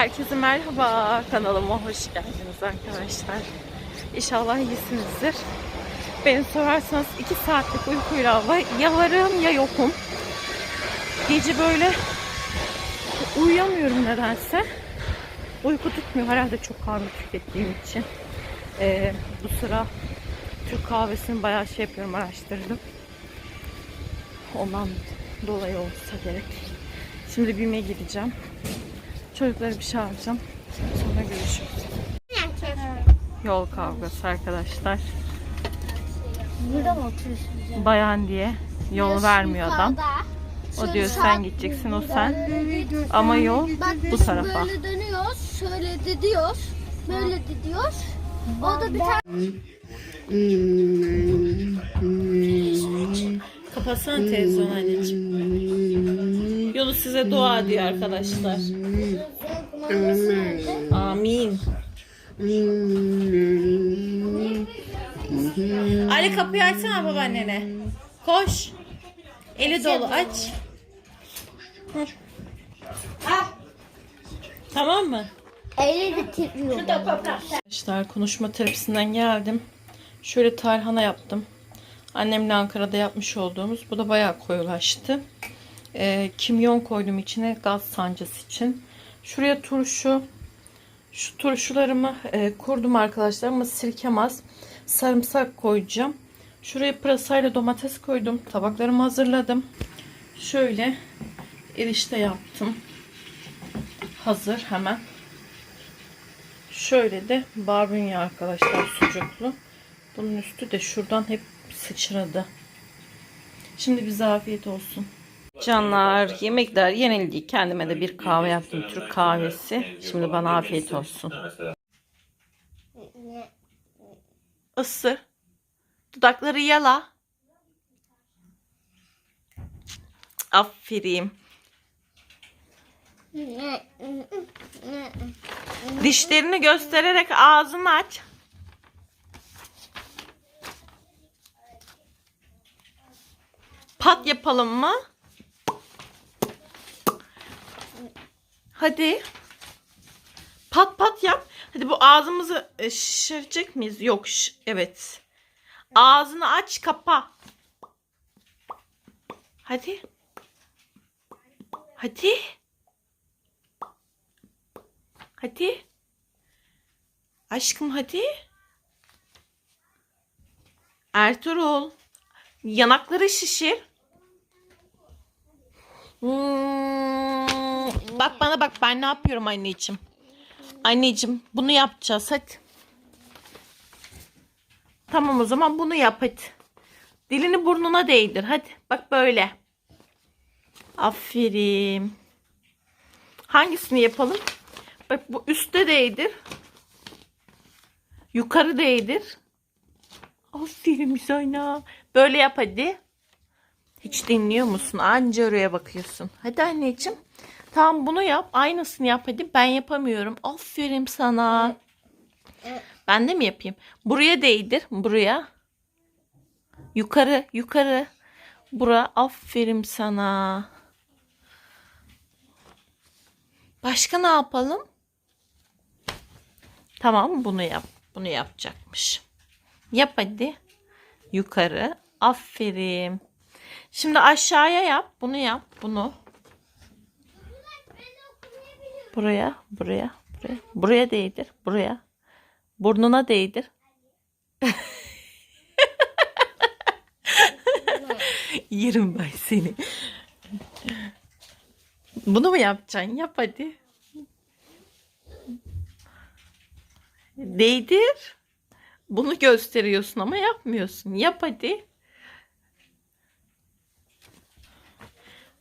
Herkese merhaba. Kanalıma hoş geldiniz arkadaşlar. İnşallah iyisinizdir. Beni sorarsanız 2 saatlik uykuyla ya varım ya yokum. Gece böyle uyuyamıyorum nedense. Uyku tutmuyor herhalde çok kahve tükettiğim için. Ee, bu sıra Türk kahvesini bayağı şey yapıyorum araştırdım. Ondan dolayı olsa gerek. Şimdi BİM'e gideceğim. Çocukları bir çağıracağım. Sonra görüşürüz. Yol kavgası arkadaşlar. Burada mı oturuyorsunuz? Bayan diye yol vermiyor adam. O diyor sen gideceksin o sen. Ama yol Bak bu tarafa. böyle dönüyoruz. Şöyle de diyoruz. Böyle de diyoruz. O da bir tane Kapatsana televizyonu anneciğim. Yolu size dua diyor arkadaşlar. Amin. Ali kapıyı açsana babaannene. Koş. Eli dolu aç. Hı. Tamam mı? eli de titriyor. Arkadaşlar konuşma terapisinden geldim. Şöyle tarhana yaptım. Annemle Ankara'da yapmış olduğumuz. Bu da bayağı koyulaştı. Ee, kimyon koydum içine gaz sancısı için. Şuraya turşu. Şu turşularımı e, kurdum arkadaşlar ama sirkem az. Sarımsak koyacağım. Şuraya pırasayla domates koydum. Tabaklarımı hazırladım. Şöyle erişte yaptım. Hazır hemen. Şöyle de barbunya arkadaşlar sucuklu. Bunun üstü de şuradan hep sıçradı. Şimdi bize afiyet olsun. Canlar yemekler yenildi. Kendime de bir kahve yaptım. Türk kahvesi. Şimdi bana afiyet olsun. Isır. Dudakları yala. Aferin. Dişlerini göstererek ağzını aç. Pat yapalım mı? Hadi. Pat pat yap. Hadi bu ağzımızı e, şişirecek miyiz? Yok. Evet. Ağzını aç kapa. Hadi. Hadi. Hadi. Aşkım hadi. Ertuğrul. Yanakları şişir. Hmm, bak bana bak ben ne yapıyorum anneciğim. Anneciğim bunu yapacağız hadi. Tamam o zaman bunu yap hadi. Dilini burnuna değdir hadi. Bak böyle. Aferin. Hangisini yapalım? Bak bu üstte değdir. Yukarı değdir. Aferin sana. Böyle yap hadi. Hiç dinliyor musun? Anca oraya bakıyorsun. Hadi anneciğim. Tamam bunu yap. Aynısını yap hadi. Ben yapamıyorum. Aferin sana. Ben de mi yapayım? Buraya değdir. Buraya. Yukarı. Yukarı. Bura. Aferin sana. Başka ne yapalım? Tamam bunu yap. Bunu yapacakmış. Yap hadi. Yukarı. Aferin. Şimdi aşağıya yap. Bunu yap. Bunu. Buraya. Buraya. Buraya. Buraya değdir. Buraya. Burnuna değdir. Yerim ben seni. Bunu mu yapacaksın? Yap hadi. Değdir. Bunu gösteriyorsun ama yapmıyorsun. Yap hadi.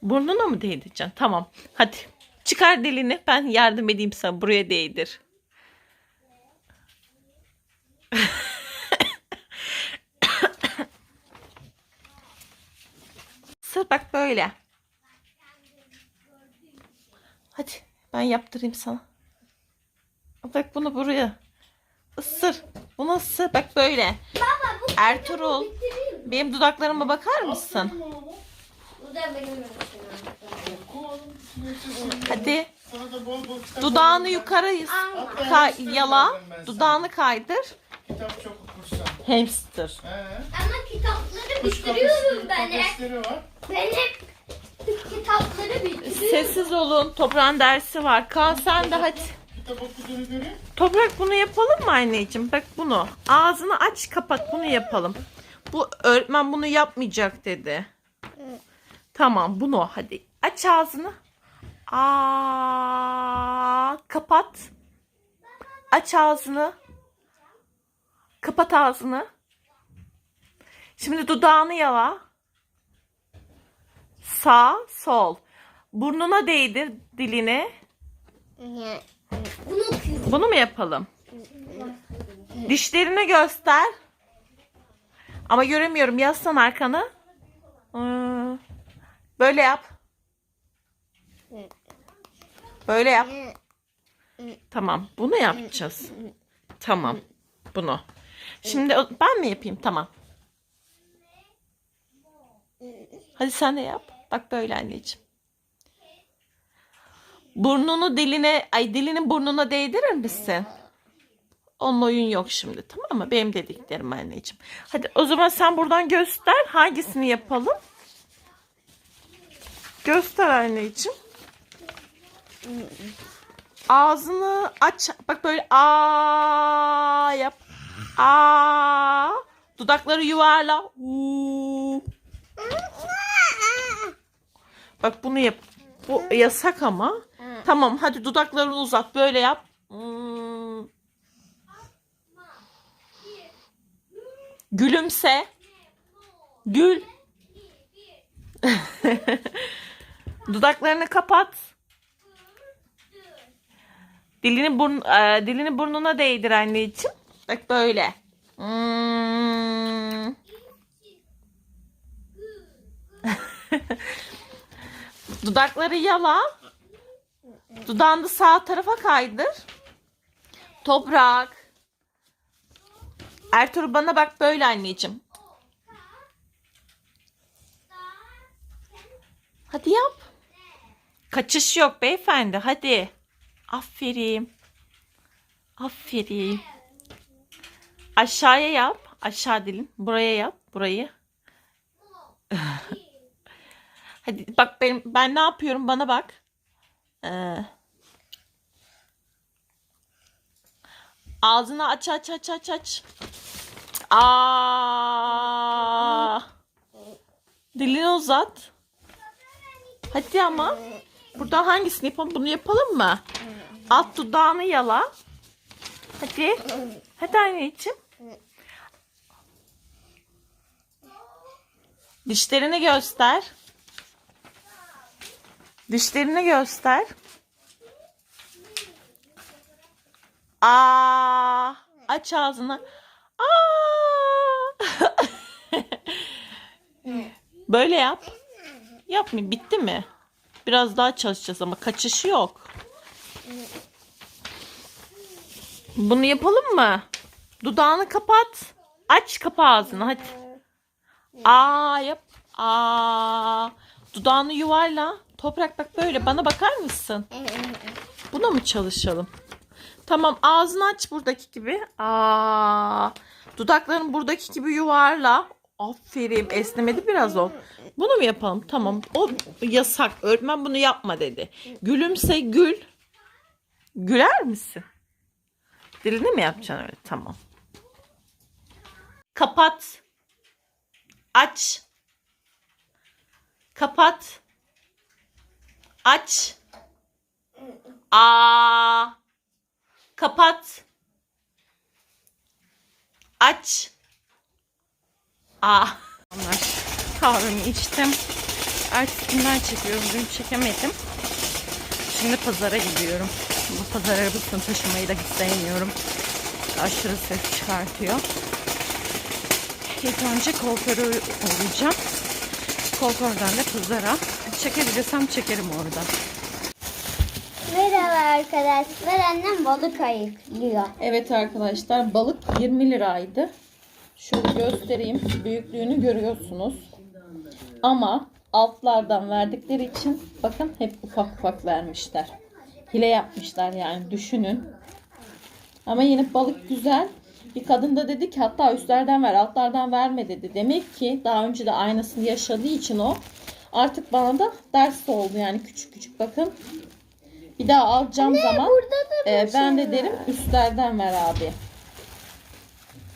Burnuna mı değdireceksin? Tamam. Hadi. Çıkar dilini. Ben yardım edeyim sana. Buraya değdir. Sır bak böyle. Hadi ben yaptırayım sana. Bak bunu buraya. Isır. Bunu ısır. Bak böyle. Ertuğrul. Benim dudaklarıma bakar mısın? Bu da benim Hadi. Dudağını yukarı hamster yala. Dudağını kaydır. Kitap çok okursan. Hamster. He. Ama kitapları Kuş bitiriyorum ben hep. kafesleri var. Ben hep kitapları bitiriyorum. Sessiz olun. Toprağın dersi var. Kaan sen de hadi. Kitap okuduğunu göreyim. Toprak bunu yapalım mı anneciğim? Bak bunu. Ağzını aç kapat bunu yapalım. Bu öğretmen bunu yapmayacak dedi. Tamam bunu hadi. Aç ağzını. Aa, kapat. Aç ağzını. Kapat ağzını. Şimdi dudağını yala. Sağ, sol. Burnuna değdir dilini. Bunu mu yapalım? Dişlerini göster. Ama göremiyorum. Yazsan arkanı. Hmm. Böyle yap. Böyle yap. Tamam. Bunu yapacağız. Tamam. Bunu. Şimdi ben mi yapayım? Tamam. Hadi sen de yap. Bak böyle anneciğim. Burnunu diline, ay dilini burnuna değdirir misin? Onun oyun yok şimdi tamam mı? Benim dediklerim anneciğim. Hadi o zaman sen buradan göster. Hangisini yapalım? Göster anneciğim. Ağzını aç. Bak böyle aa yap. Aa. Dudakları yuvarla. Uuu. Bak bunu yap. Bu yasak ama. Tamam hadi dudaklarını uzat. Böyle yap. Gülümse. Gül. Dudaklarını kapat. Dilini burn e, dilini burnuna değdir anneciğim. Bak böyle. Hmm. Dudakları yala. Dudağını da sağ tarafa kaydır. Toprak. Ertuğrul bana bak böyle anneciğim. Hadi yap. Kaçış yok beyefendi. Hadi. Aferin. Aferin. Aşağıya yap. Aşağı dilin. Buraya yap. Burayı. Hadi bak benim ben ne yapıyorum bana bak. Ee, ağzını aç aç aç aç aç. Aa! Dilini uzat. Hadi ama. Burada hangisini yapalım? Bunu yapalım mı? Alt dudağını yala. Hadi. Hadi anneciğim. Dişlerini göster. Dişlerini göster. Aa, aç ağzını. Aa. Böyle yap. Yapmayayım. Bitti mi? Biraz daha çalışacağız ama kaçışı yok. Bunu yapalım mı? Dudağını kapat. Aç kapa ağzını hadi. Aa yap. Aa. Dudağını yuvarla. Toprak bak böyle bana bakar mısın? Buna mı çalışalım? Tamam ağzını aç buradaki gibi. Aa. Dudaklarını buradaki gibi yuvarla. Aferin esnemedi biraz o. Bunu mu yapalım? Tamam. O yasak. Öğretmen bunu yapma dedi. Gülümse gül. Güler misin? Dilini mi yapacaksın öyle? Tamam. Kapat. Aç. Kapat. Aç. Aa. Kapat. Aç. Aa. Onlar kahvemi içtim. Ertesi günden çekiyorum. Dün çekemedim. Şimdi pazara gidiyorum. Bu pazar arabasını taşımayı da hiç sevmiyorum. Aşırı ses çıkartıyor. İlk önce kuaföre uğrayacağım. Kuaförden de pazara. Çekebilirsem çekerim orada. Merhaba arkadaşlar. Annem balık ayıklıyor. Evet arkadaşlar balık 20 liraydı. Şöyle göstereyim. Büyüklüğünü görüyorsunuz. Ama altlardan verdikleri için bakın hep ufak ufak vermişler. Hile yapmışlar yani düşünün. Ama yine balık güzel. Bir kadın da dedi ki hatta üstlerden ver altlardan verme dedi. Demek ki daha önce de aynısını yaşadığı için o artık bana da ders oldu yani küçük küçük bakın. Bir daha alacağım zaman Burada da e, ben de derim üstlerden ver abi.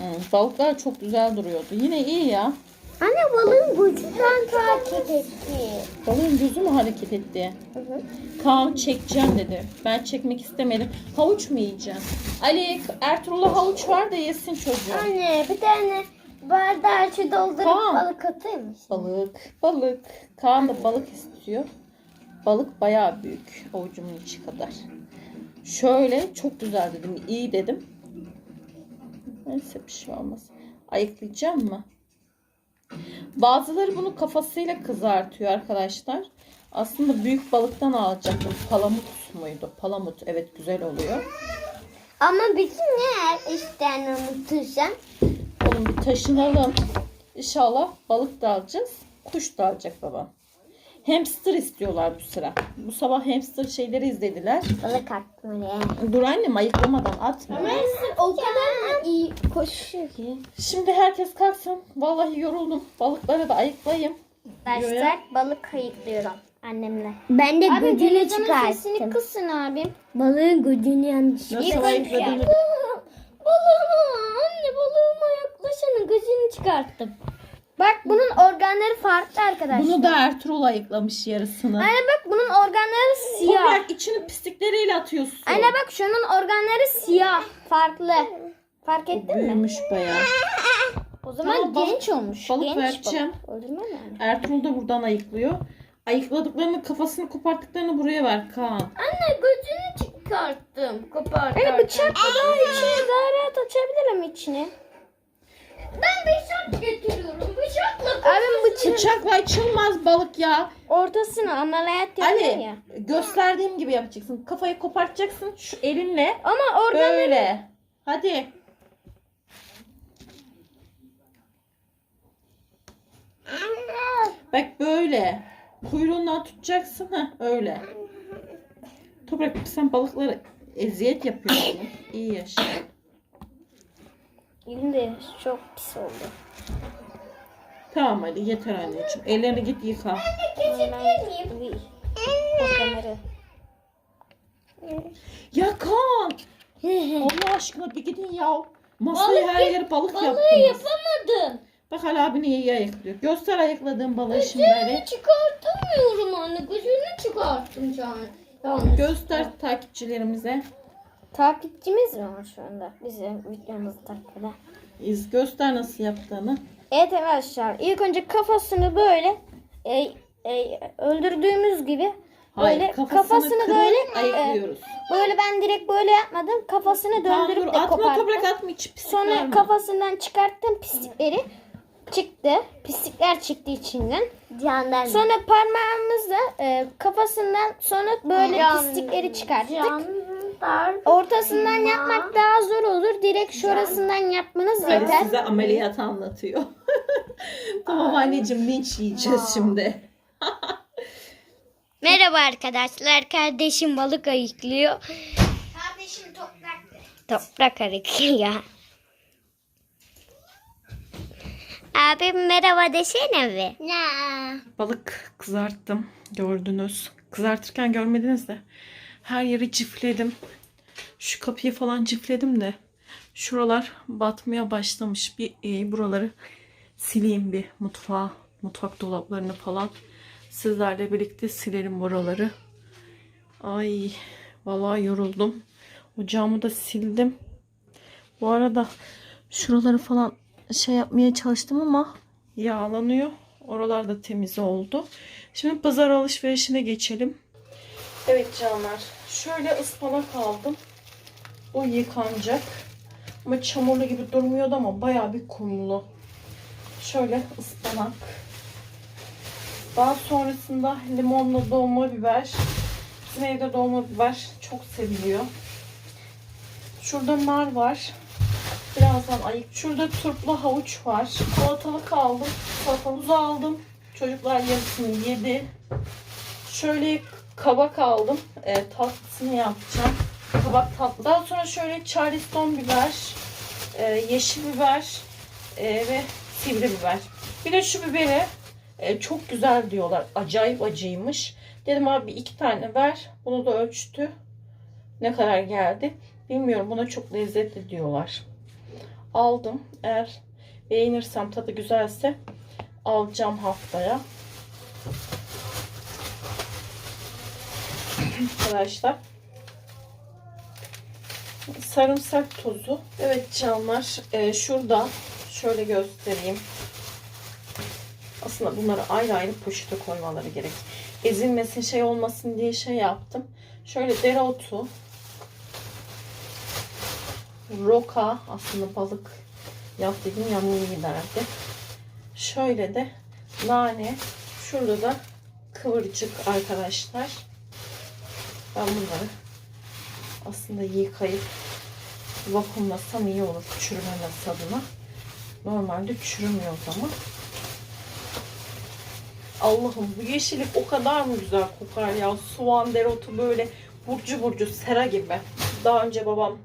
Hmm, balıklar çok güzel duruyordu. Yine iyi ya. Anne balığın gözünden takip etti. Balığın gözü mü hareket etti? Kaan çekeceğim dedi. Ben çekmek istemedim. Havuç mu yiyeceğim? Ali Ertuğrul'a havuç var da yesin çocuğum. Anne bir tane bardağı içi doldurup Tamam. balık atayım mı? Balık, balık. Kaan da balık istiyor. Balık bayağı büyük. Avucumun içi kadar. Şöyle çok güzel dedim. iyi dedim. Neyse bir şey olmaz. Ayıklayacağım mı? Bazıları bunu kafasıyla kızartıyor arkadaşlar. Aslında büyük balıktan alacaktım. Palamut muydu? Palamut. Evet güzel oluyor. Ama bizim ne işten unutursan? Oğlum bir taşınalım. İnşallah balık da alacağız. Kuş da alacak babam. Hamster istiyorlar bu sıra. Bu sabah hamster şeyleri izlediler. Balık attım oraya. Dur annem ayıklamadan atma. o kadar iyi koşuyor ki. Şimdi herkes kalksın. Vallahi yoruldum. Balıkları da ayıklayayım. Arkadaşlar balık ayıklıyorum annemle. Ben de gözünü çıkarttım. Sesini kısın abim. Balığın gözünü yanlış. Nasıl ayıkladığını Balığım anne balığıma yaklaşanın gözünü çıkarttım. Bak bunun organları farklı arkadaşlar. Bunu da Ertuğrul ayıklamış yarısını. Anne bak bunun organları siyah. Toprak içini pislikleriyle atıyorsun. Anne bak şunun organları siyah. Farklı. Fark ettin mi? Büyümüş bayağı. O zaman Tamam, balık- genç olmuş. balık genç vereceğim. anne? Ertuğrul da buradan ayıklıyor. Ayıkladıklarını kafasını koparttıklarını buraya ver Kaan. Anne gözünü çıkarttım. Koparttım. Anne bıçakla daha içini daha rahat açabilirim içini. Getiriyorum. Bıçakla Abi bıçak. Bıçakla açılmaz balık ya. Ortasını ameliyat yapıyor Ali ya. gösterdiğim gibi yapacaksın. Kafayı kopartacaksın şu elinle. Ama organları... Böyle. Hadi. Bak böyle. Kuyruğundan tutacaksın. ha öyle. Toprak sen balıklara eziyet yapıyorsun. İyi yaşa. Elim de çok pis oldu. Tamam Ali yeter anneciğim. Ellerini git yıka. Kesebilir miyim? Organları. Ya Kaan. Allah aşkına bir gidin ya. Masayı her yere balık yaptınız. yapamadım. Bak Ali abi niye ayıklıyor. Göster ayıkladığın balığı şimdi Ali. çıkartamıyorum anne. Gözünü çıkarttım canım. Yalnız. Göster takipçilerimize. Takipçimiz mi var şu anda bizim videomuzu takip eden? İz göster nasıl yaptığını. Evet arkadaşlar ilk önce kafasını böyle e, e, öldürdüğümüz gibi Hayır, böyle kafasını, kafasını böyle e, ayıklıyoruz. böyle ben direkt böyle yapmadım kafasını Tamam dur döndürüp de atma koparttım. toprak atma hiç Sonra verme. kafasından çıkarttım pislikleri çıktı. Pislikler çıktı içinden. Candan. Sonra parmağımızla e, kafasından sonra böyle pislikleri çıkarttık. Ortasından yapmak daha zor olur. Direkt şurasından yapmanız Ali yeter. size ameliyat anlatıyor. tamam anneciğim linç yiyeceğiz şimdi. Merhaba arkadaşlar. Kardeşim balık ayıklıyor. Kardeşim toprak. Toprak ayıklıyor. Abim merhaba desene mi? Ne? Balık kızarttım. Gördünüz. Kızartırken görmediniz de. Her yeri cifledim. Şu kapıyı falan cifledim de. Şuralar batmaya başlamış. Bir e, buraları sileyim bir mutfağı. Mutfak dolaplarını falan. Sizlerle birlikte silerim buraları. Ay vallahi yoruldum. Ocağımı da sildim. Bu arada şuraları falan şey yapmaya çalıştım ama yağlanıyor. Oralar da temiz oldu. Şimdi pazar alışverişine geçelim. Evet canlar. Şöyle ıspanak aldım. O yıkanacak. Ama çamurlu gibi durmuyordu ama bayağı bir kumlu. Şöyle ıspanak. Daha sonrasında limonlu dolma biber. Bizim evde dolma biber çok seviliyor. Şurada nar var. Birazdan ayık. Şurada turplu havuç var. Salatalık aldım. Salatalık aldım. Çocuklar yarısını yedi. Şöyle kabak aldım. E, tatlısını yapacağım. Kabak tatlı. Daha sonra şöyle charleston biber, e, yeşil biber e, ve sivri biber. Bir de şu biberi e, çok güzel diyorlar. Acayip acıymış. Dedim abi iki tane ver. Bunu da ölçtü. Ne kadar geldi? Bilmiyorum. Buna çok lezzetli diyorlar. Aldım. Eğer beğenirsem tadı güzelse alacağım haftaya. Arkadaşlar. Sarımsak tozu. Evet canlar. e, şurada şöyle göstereyim. Aslında bunları ayrı ayrı poşete koymaları gerek. Ezilmesin şey olmasın diye şey yaptım. Şöyle dereotu. Roka. Aslında balık yap dedim yanına giderdi. Şöyle de nane. Şurada da kıvırcık arkadaşlar. Ben bunları aslında yıkayıp vakumlasam iyi olur çürümemesi adına. Normalde çürümüyor o zaman. Allah'ım bu yeşillik o kadar mı güzel kokar ya. Soğan, dereotu böyle burcu burcu sera gibi. Daha önce babam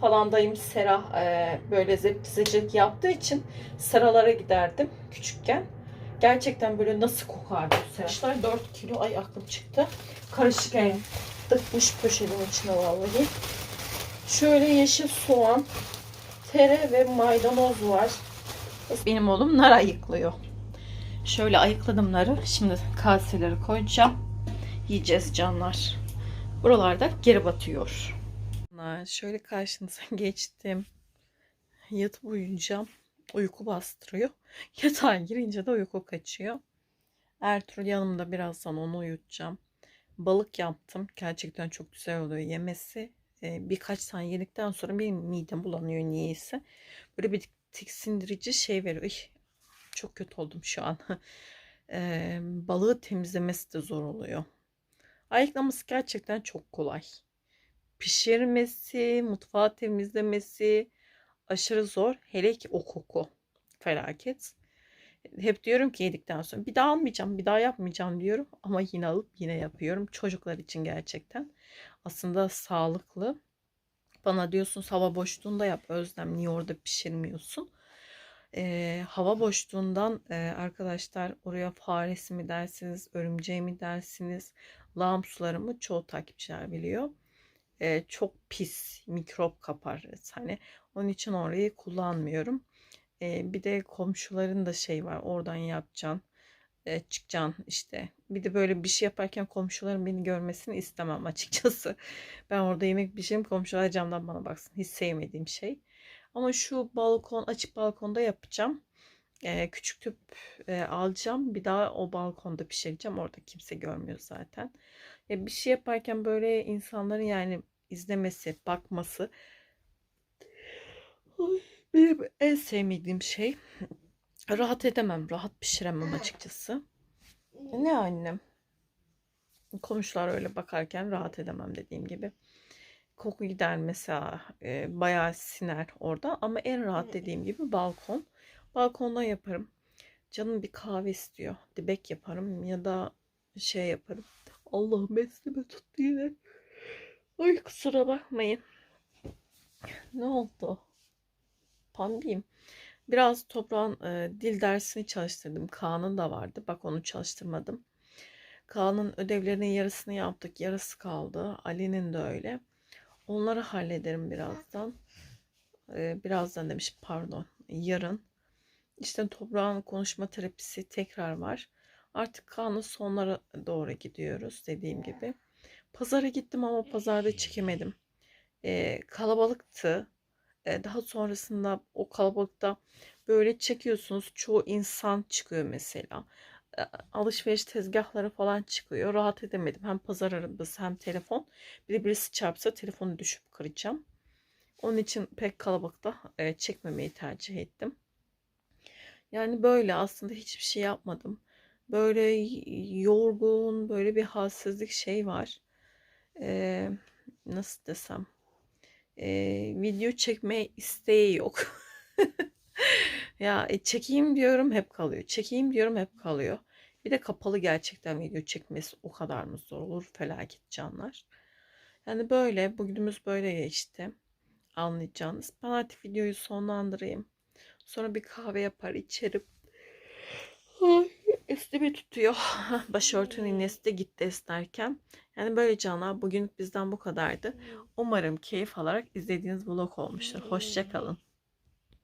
falan dayım sera e, böyle zeptizecilik yaptığı için seralara giderdim küçükken. Gerçekten böyle nasıl kokardı bu seralar. 4 kilo ay aklım çıktı. Karışık yani tıkmış poşetin içine vallahi. Şöyle yeşil soğan, tere ve maydanoz var. Benim oğlum nar ayıklıyor. Şöyle ayıkladım narı. Şimdi kaseleri koyacağım. Yiyeceğiz canlar. Buralarda geri batıyor. Şöyle karşınıza geçtim. Yatıp uyuyacağım. Uyku bastırıyor. Yatağa girince de uyku kaçıyor. Ertuğrul yanımda birazdan onu uyutacağım. Balık yaptım. Gerçekten çok güzel oluyor yemesi. Birkaç tane yedikten sonra benim midem bulanıyor niyeyse. Böyle bir tiksindirici şey veriyor. Ay, çok kötü oldum şu an. Balığı temizlemesi de zor oluyor. Ayıklaması gerçekten çok kolay. Pişirmesi, mutfağı temizlemesi aşırı zor. Hele ki o koku. Felaket. Hep diyorum ki yedikten sonra bir daha almayacağım, bir daha yapmayacağım diyorum. Ama yine alıp yine yapıyorum. Çocuklar için gerçekten. Aslında sağlıklı. Bana diyorsun hava boşluğunda yap Özlem. Niye orada pişirmiyorsun? Ee, hava boşluğundan e, arkadaşlar oraya faresi mi dersiniz, örümceği mi dersiniz, lağım sularımı çoğu takipçiler biliyor. Ee, çok pis, mikrop kapar. Hani onun için orayı kullanmıyorum. Ee, bir de komşuların da şey var. Oradan yapacaksın. E, çıkacaksın işte. Bir de böyle bir şey yaparken komşuların beni görmesini istemem açıkçası. Ben orada yemek pişireyim komşular camdan bana baksın. Hiç sevmediğim şey. Ama şu balkon açık balkonda yapacağım. Ee, küçük tüp e, alacağım. Bir daha o balkonda pişireceğim. Orada kimse görmüyor zaten. E, bir şey yaparken böyle insanların yani izlemesi, bakması Ay, benim en sevmediğim şey. Rahat edemem, rahat pişiremem açıkçası. Ne annem? Komşular öyle bakarken rahat edemem dediğim gibi. Koku gider mesela e, bayağı siner orada ama en rahat dediğim gibi balkon. Balkonda yaparım. Canım bir kahve istiyor. Dibek yaparım ya da şey yaparım. Allah'ım besleme tuttu yine. Ay kusura bakmayın. Ne oldu? Pandiyim. Biraz toprağın e, dil dersini çalıştırdım. Kaan'ın da vardı. Bak onu çalıştırmadım. Kaan'ın ödevlerinin yarısını yaptık. Yarısı kaldı. Ali'nin de öyle. Onları hallederim birazdan. E, birazdan demiş pardon. Yarın. İşte toprağın konuşma terapisi tekrar var. Artık Kaan'ın sonlara doğru gidiyoruz dediğim gibi. Pazara gittim ama pazarda çekemedim. E, kalabalıktı. Daha sonrasında o kalabalıkta böyle çekiyorsunuz. Çoğu insan çıkıyor mesela. E, alışveriş tezgahları falan çıkıyor. Rahat edemedim. Hem pazar arabası hem telefon. Bir de birisi çarpsa telefonu düşüp kıracağım. Onun için pek kalabalıkta çekmemeyi tercih ettim. Yani böyle aslında hiçbir şey yapmadım. Böyle yorgun, böyle bir halsizlik şey var. Ee, nasıl desem? Ee, video çekme isteği yok. ya e, çekeyim diyorum hep kalıyor. Çekeyim diyorum hep kalıyor. Bir de kapalı gerçekten video çekmesi o kadar mı zor olur? Felaket canlar. Yani böyle bugünümüz böyle geçti. Anlayacağınız. Ben artık videoyu sonlandırayım. Sonra bir kahve yapar içerim. Ay, Üstümü tutuyor. Başörtünün iğnesi de gitti esnerken. Yani böyle canlar bugün bizden bu kadardı. Umarım keyif alarak izlediğiniz vlog olmuştur. Hoşçakalın.